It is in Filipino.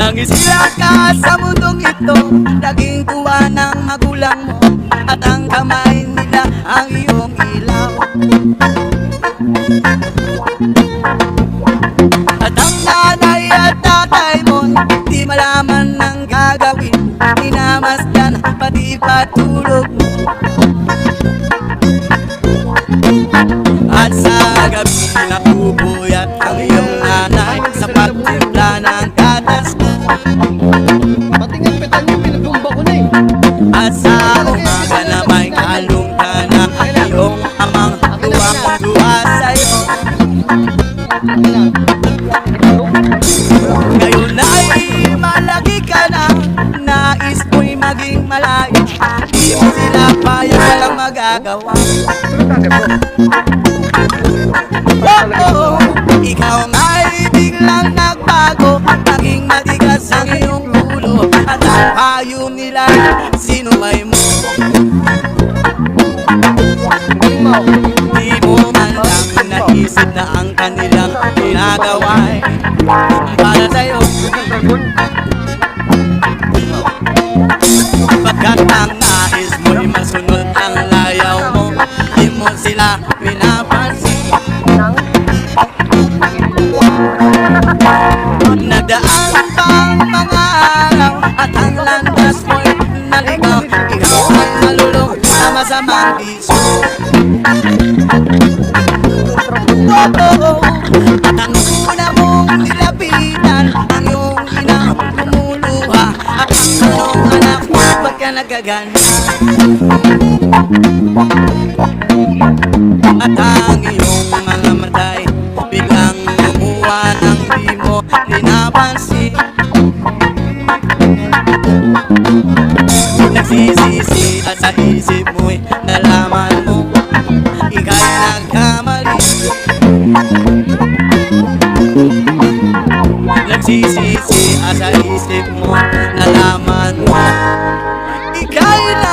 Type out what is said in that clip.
Nangisila ka sa mundong ito. Naging tuwa ng magulang mo At ang kamay nila ang iyong ilaw. At ang nanay at tatay mo Di malaman ng gagawin. Inamasdan pati patulog mo. At sa gabi napupuyat ang iyong Pati nga petal niyo, pinagumba ko na eh. At sa umaga na may kalong ka na iyong amang tuwang-tuwa sa'yo. Ngayon ay malaki ka na. Nais mo'y maging malayo. Di mo sila payag walang magagawa. Oo, ikaw nga'y biglang nagbago. Naging matigas ang iyong ulo. At ang payo nila sinumay mo? Di mo man lang naisip na ang kanilang ginagawa Para sa'yo Nagdaan pang mga araw At ang landas mo'y naligaw Ikaw ay nalulong sa masamang bisyo Oo, At ang una mong nilapitan Ang iyong inang lumuluha At ang iyong anak mo Ba't ka nagaganda? At ang iyong pinapansin Nagsisisi at sa isip mo'y nalaman mo. Ika'y nagkamali. Nagsisisi at sa isip mo nalaman mo. Ika'y nagkamali